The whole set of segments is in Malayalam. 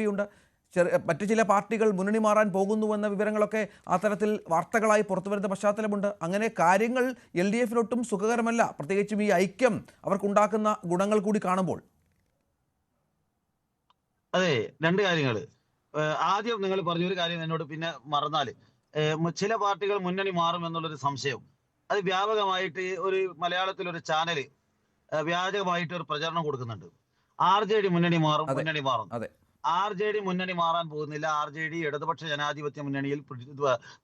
പാർട്ടിയുണ്ട് ചെറിയ മറ്റു ചില പാർട്ടികൾ മുന്നണി മാറാൻ പോകുന്നുവെന്ന വിവരങ്ങളൊക്കെ ആ അത്തരത്തിൽ വാർത്തകളായി പുറത്തുവരുന്ന പശ്ചാത്തലമുണ്ട്. അങ്ങനെ കാര്യങ്ങൾ എൽ ഡി എഫിനൊട്ടും സുഖകരമല്ല. പ്രത്യേകിച്ചും ഈ ഐക്യം അവർക്കുണ്ടാക്കുന്ന ഗുണങ്ങൾ കൂടി കാണുമ്പോൾ. അതെ രണ്ട് കാര്യങ്ങൾ. ആദ്യം നിങ്ങൾ പറഞ്ഞൊരു കാര്യം എന്നോട് പിന്നെ മറന്നാൽ. ചില പാർട്ടികൾ മുന്നണി മാറും എന്നുള്ളൊരു സംശയം. അത് വ്യാപകമായിട്ട് ഒരു മലയാളത്തിൽ ഒരു ചാനൽ വ്യാജകമായിട്ട് ഒരു പ്രചരണം കൊടുക്കുന്നുണ്ട്. ആർ ജെ ഡി മുന്നണി മാറും മുന്നണി മാറും. ആർ ജെ ഡി മുന്നണി മാറാൻ പോകുന്നില്ല. ആർ ജെ ഡി ഇടതുപക്ഷ ജനാധിപത്യ മുന്നണിയിൽ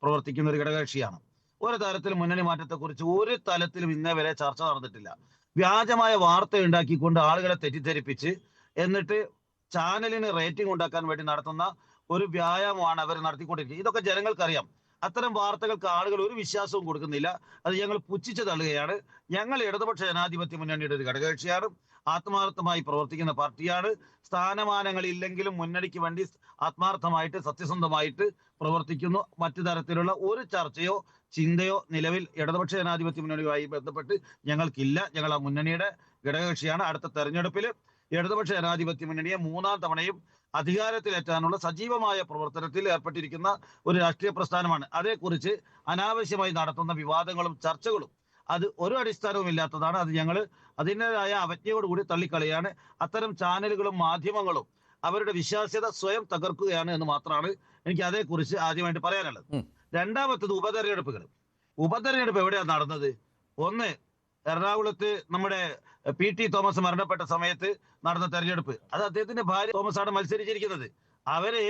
പ്രവർത്തിക്കുന്ന ഒരു ഘടകകക്ഷിയാണ്. ഒരു തരത്തിൽ മുന്നണി മാറ്റത്തെക്കുറിച്ച് ഒരു തലത്തിലും ഇന്നേ വരെ ചർച്ച നടന്നിട്ടില്ല. വ്യാജമായ വാർത്ത ഉണ്ടാക്കിക്കൊണ്ട് ആളുകളെ തെറ്റിദ്ധരിപ്പിച്ച് എന്നിട്ട് ചാനലിന് റേറ്റിംഗ് ഉണ്ടാക്കാൻ വേണ്ടി നടത്തുന്ന ഒരു വ്യായാമമാണ് അവർ നടത്തിക്കൊണ്ടിരിക്കുന്നത്. ഇതൊക്കെ ജനങ്ങൾക്കറിയാം. അത്തരം വാർത്തകൾക്ക് ആളുകൾ ഒരു വിശ്വാസവും കൊടുക്കുന്നില്ല. അത് ഞങ്ങൾ പുച്ഛിച്ചു തള്ളുകയാണ്. ഞങ്ങൾ ഇടതുപക്ഷ ജനാധിപത്യ മുന്നണിയുടെ ഒരു ഘടകകക്ഷിയാണ്. ആത്മാർത്ഥമായി പ്രവർത്തിക്കുന്ന പാർട്ടിയാണ്. സ്ഥാനമാനങ്ങൾ ഇല്ലെങ്കിലും മുന്നണിക്ക് വേണ്ടി ആത്മാർത്ഥമായിട്ട് സത്യസന്ധമായിട്ട് പ്രവർത്തിക്കുന്നു. മറ്റു തരത്തിലുള്ള ഒരു ചർച്ചയോ ചിന്തയോ നിലവിൽ ഇടതുപക്ഷ ജനാധിപത്യ മുന്നണിയുമായി ബന്ധപ്പെട്ട് ഞങ്ങൾക്കില്ല. ഞങ്ങൾ ആ മുന്നണിയുടെ ഘടകകക്ഷിയാണ്. അടുത്ത തെരഞ്ഞെടുപ്പിൽ ഇടതുപക്ഷ ജനാധിപത്യ മുന്നണിയെ മൂന്നാം തവണയും അധികാരത്തിലെത്താനുള്ള സജീവമായ പ്രവർത്തനത്തിൽ ഏർപ്പെട്ടിരിക്കുന്ന ഒരു രാഷ്ട്രീയ പ്രസ്ഥാനമാണ്. അതേക്കുറിച്ച് അനാവശ്യമായി നടത്തുന്ന വിവാദങ്ങളും ചർച്ചകളും അത് ഒരു അടിസ്ഥാനവും ഇല്ലാത്തതാണ്. അത് ഞങ്ങൾ അതിന്റെതായ അവജ്ഞയോടുകൂടി തള്ളിക്കളയാണ്. അത്തരം ചാനലുകളും മാധ്യമങ്ങളും അവരുടെ വിശ്വാസ്യത സ്വയം തകർക്കുകയാണ് എന്ന് മാത്രമാണ് എനിക്ക് അതേക്കുറിച്ച് ആദ്യമായിട്ട് പറയാനുള്ളത്. രണ്ടാമത്തത് ഉപതെരഞ്ഞെടുപ്പുകൾ ഉപതെരഞ്ഞെടുപ്പ് എവിടെയാണ് നടന്നത്? ഒന്ന് എറണാകുളത്ത് നമ്മുടെ പി ടി തോമസ് മരണപ്പെട്ട സമയത്ത് നടന്ന തെരഞ്ഞെടുപ്പ്. അത് അദ്ദേഹത്തിന്റെ ഭാര്യ തോമസ് ആണ് മത്സരിച്ചിരിക്കുന്നത്. അവരെ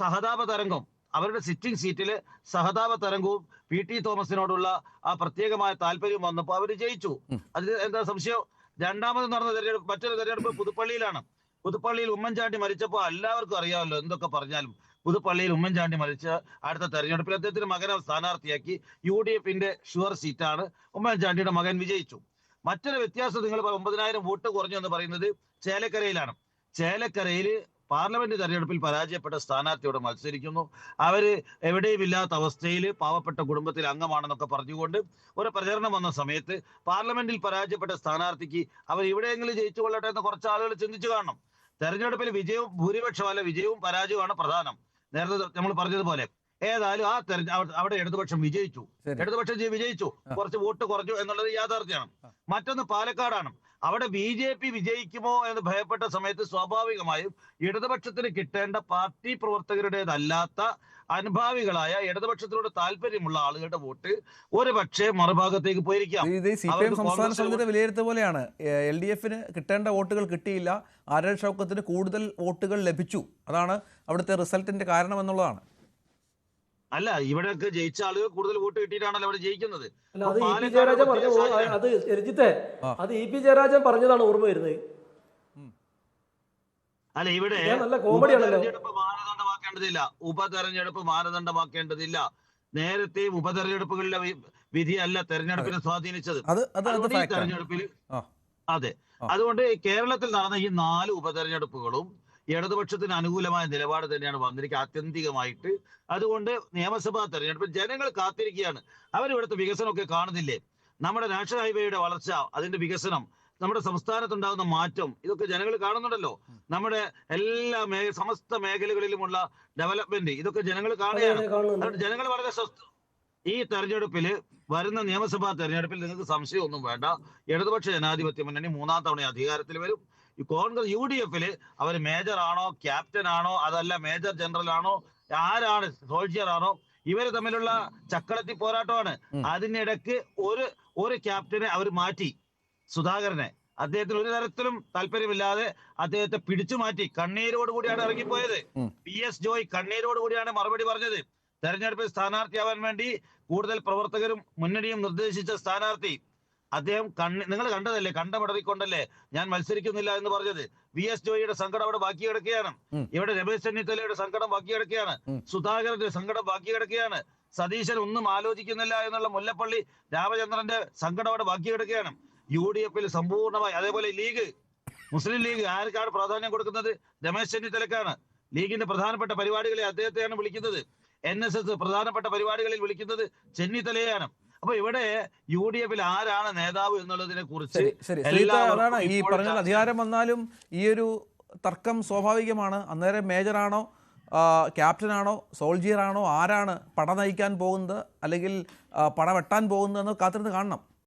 സഹതാപ തരംഗം അവരുടെ സിറ്റിംഗ് സീറ്റിൽ സഹതാപ തരംഗവും പി ടി തോമസിനോടുള്ള ആ പ്രത്യേകമായ താല്പര്യം വന്നപ്പോൾ അവർ ജയിച്ചു. അത് എന്താ സംശയം? രണ്ടാമത് നടന്ന തെരഞ്ഞെടുപ്പ് മറ്റൊരു തെരഞ്ഞെടുപ്പ് പുതുപ്പള്ളിയിലാണ്. പുതുപ്പള്ളിയിൽ ഉമ്മൻചാണ്ടി മരിച്ചപ്പോൾ എല്ലാവർക്കും അറിയാമല്ലോ എന്തൊക്കെ പറഞ്ഞാലും. പുതുപ്പള്ളിയിൽ ഉമ്മൻചാണ്ടി മരിച്ച അടുത്ത തെരഞ്ഞെടുപ്പിൽ അദ്ദേഹത്തിന്റെ മകനെ സ്ഥാനാർത്ഥിയാക്കി യു ഡി എഫിന്റെ ഷുവർ സീറ്റാണ് ഉമ്മൻചാണ്ടിയുടെ മകൻ വിജയിച്ചു. മറ്റൊരു വ്യത്യാസം നിങ്ങൾ ഒമ്പതിനായിരം വോട്ട് കുറഞ്ഞു എന്ന് പറയുന്നത് ചേലക്കരയിലാണ്. ചേലക്കരയിൽ പാർലമെന്റ് തെരഞ്ഞെടുപ്പിൽ പരാജയപ്പെട്ട സ്ഥാനാർത്ഥിയോട് മത്സരിക്കുന്നു. അവർ എവിടെയും ഇല്ലാത്ത അവസ്ഥയിൽ പാവപ്പെട്ട കുടുംബത്തിലെ അംഗമാണെന്നൊക്കെ പറഞ്ഞുകൊണ്ട് ഒരു പ്രചരണം വന്ന സമയത്ത് പാർലമെന്റിൽ പരാജയപ്പെട്ട സ്ഥാനാർത്ഥിക്ക് അവർ എവിടെയെങ്കിലും ജയിച്ചു കൊള്ളട്ടെ എന്ന് കുറച്ച് ആളുകൾ ചിന്തിച്ചു കാണണം. തെരഞ്ഞെടുപ്പിൽ വിജയവും ഭൂരിപക്ഷമല്ല വിജയവും പരാജയവുമാണ് പ്രധാനം. നേരത്തെ നമ്മൾ പറഞ്ഞതുപോലെ ഏതായാലും ആ തെരഞ്ഞ അവിടെ- ഇടതുപക്ഷം വിജയിച്ചു. ഇടതുപക്ഷം വിജയിച്ചു. കുറച്ച് വോട്ട് കുറഞ്ഞു എന്നുള്ളത് യാഥാർത്ഥ്യമാണ്. മറ്റൊന്ന് പാലക്കാടാണ്. അവിടെ ബി ജെ പി വിജയിക്കുമോ എന്ന് ഭയപ്പെട്ട സമയത്ത് സ്വാഭാവികമായും ഇടതുപക്ഷത്തിന് കിട്ടേണ്ട പാർട്ടി പ്രവർത്തകരുടേതല്ലാത്ത അനുഭാവികളായ ഇടതുപക്ഷത്തിനോട് താല്പര്യമുള്ള ആളുകളുടെ വോട്ട് ഒരു പക്ഷേ മറുഭാഗത്തേക്ക് പോയിരിക്കാം. സംസ്ഥാന സമിതിയുടെ വിലയിരുത്തൽ പോലെയാണ്. എൽ ഡി എഫിന് കിട്ടേണ്ട വോട്ടുകൾ കിട്ടിയില്ല. ആരൽ ഷൗക്കത്തിന് കൂടുതൽ വോട്ടുകൾ ലഭിച്ചു. അതാണ് അവിടുത്തെ റിസൾട്ടിന്റെ കാരണം എന്നുള്ളതാണ്. അല്ല ഇവിടെയൊക്കെ ജയിച്ച ആളുകൾ കൂടുതൽ വോട്ട് കിട്ടിയിട്ടാണല്ലോ അവിടെ ജയിക്കുന്നത്. അല്ല അത് ഇ പി ജയരാജൻ പറഞ്ഞു അത് രഞ്ജിത്തെ അത് ഇ പി ജയരാജൻ പറഞ്ഞതാണ് ഓർമ്മ വരുന്നത്. അല്ല ഇവിടെ നല്ല കോമഡിയാണല്ലോ. ഉപതെരഞ്ഞെടുപ്പ് മാനദണ്ഡമാക്കേണ്ടതില്ല. ഉപതെരഞ്ഞെടുപ്പ് മാനദണ്ഡമാക്കേണ്ടതില്ല. നേരത്തെ ഉപതെരഞ്ഞെടുപ്പുകളിലെ വിധി അല്ല തെരഞ്ഞെടുപ്പിനെ സ്വാധീനിച്ചത്. തെരഞ്ഞെടുപ്പിൽ ആ. അതെ. അതുകൊണ്ട് കേരളത്തിൽ നടന്ന ഈ നാല് ഉപതെരഞ്ഞെടുപ്പുകളും ഇടതുപക്ഷത്തിന് അനുകൂലമായ നിലപാട് തന്നെയാണ് വന്നിരിക്കുക ആത്യന്തികമായിട്ട്. അതുകൊണ്ട് നിയമസഭാ തെരഞ്ഞെടുപ്പ് ജനങ്ങൾ കാത്തിരിക്കുകയാണ്. അവരിവിടുത്തെ വികസനമൊക്കെ കാണുന്നില്ലേ? നമ്മുടെ നാഷണൽ ഹൈവേയുടെ വളർച്ച അതിന്റെ വികസനം നമ്മുടെ സംസ്ഥാനത്തുണ്ടാകുന്ന മാറ്റം ഇതൊക്കെ ജനങ്ങൾ കാണുന്നുണ്ടല്ലോ. നമ്മുടെ എല്ലാ മേ സമസ്ത മേഖലകളിലുമുള്ള ഡെവലപ്മെന്റ് ഇതൊക്കെ ജനങ്ങൾ കാണുകയാണ്. അതുകൊണ്ട് ജനങ്ങൾ വളരെ സ്വസ്ഥ ഈ തെരഞ്ഞെടുപ്പിൽ വരുന്ന നിയമസഭാ തെരഞ്ഞെടുപ്പിൽ നിങ്ങൾക്ക് സംശയമൊന്നും വേണ്ട. ഇടതുപക്ഷ ജനാധിപത്യ മുന്നണി മൂന്നാം തവണ അധികാരത്തിൽ വരും. കോൺഗ്രസ് യു ഡി എഫിൽ അവർ മേജർ ആണോ ക്യാപ്റ്റൻ ആണോ അതല്ല മേജർ ജനറൽ ആണോ ആരാണ് സോൾജിയർ ആണോ ഇവർ തമ്മിലുള്ള ചക്കളത്തി പോരാട്ടമാണ്. അതിനിടക്ക് അതിനിടയ്ക്ക് ഒരു ഒരു ക്യാപ്റ്റനെ അവർ മാറ്റി സുധാകരനെ. അദ്ദേഹത്തിന് ഒരു തരത്തിലും താല്പര്യമില്ലാതെ അദ്ദേഹത്തെ പിടിച്ചു മാറ്റി കണ്ണീരോട് കൂടിയാണ് ഇറങ്ങിപ്പോയത്. പി എസ് ജോയ് കണ്ണീരോട് കൂടിയാണ് മറുപടി പറഞ്ഞത്. തെരഞ്ഞെടുപ്പിൽ സ്ഥാനാർത്ഥിയാവാൻ വേണ്ടി കൂടുതൽ പ്രവർത്തകരും മുന്നണിയും നിർദ്ദേശിച്ച സ്ഥാനാർത്ഥി അദ്ദേഹം കണ്ണി നിങ്ങൾ കണ്ടതല്ലേ? കണ്ടമിടറിക്കൊണ്ടല്ലേ ഞാൻ മത്സരിക്കുന്നില്ല എന്ന് പറഞ്ഞത്. വി എസ് ജോയിയുടെ സങ്കടം അവിടെ ബാക്കി കിടക്കുകയാണ്. ഇവിടെ രമേശ് ചെന്നിത്തലയുടെ സങ്കടം ബാക്കി കിടക്കുകയാണ്. സുധാകരന്റെ സങ്കടം ബാക്കി കിടക്കുകയാണ്. സതീശൻ ഒന്നും ആലോചിക്കുന്നില്ല എന്നുള്ള മുല്ലപ്പള്ളി രാമചന്ദ്രന്റെ സങ്കടം അവിടെ ബാക്കി കിടക്കുകയാണ്. യു ഡി എഫിൽ സമ്പൂർണമായി അതേപോലെ ലീഗ് മുസ്ലിം ലീഗ് ആർക്കാണ് പ്രാധാന്യം കൊടുക്കുന്നത്? രമേശ് ചെന്നിത്തലക്കാണ്. ലീഗിന്റെ പ്രധാനപ്പെട്ട പരിപാടികളെ അദ്ദേഹത്തെയാണ് വിളിക്കുന്നത്. എൻ എസ് എസ് പ്രധാനപ്പെട്ട പരിപാടികളിൽ വിളിക്കുന്നത് ചെന്നിത്തലയെയാണ്. അപ്പൊ ഇവിടെ യു ഡി എഫിൽ ആരാണ് നേതാവ് എന്നുള്ളതിനെ കുറിച്ച് അതാണ് ഈ പറഞ്ഞ അധികാരം വന്നാലും ഈ ഒരു തർക്കം സ്വാഭാവികമാണ്. അന്നേരം മേജറാണോ ക്യാപ്റ്റനാണോ സോൾജിയറാണോ ആരാണ് പട നയിക്കാൻ പോകുന്നത് അല്ലെങ്കിൽ പട വെട്ടാൻ പോകുന്നതെന്ന് കാത്തിരുന്ന് കാണണം.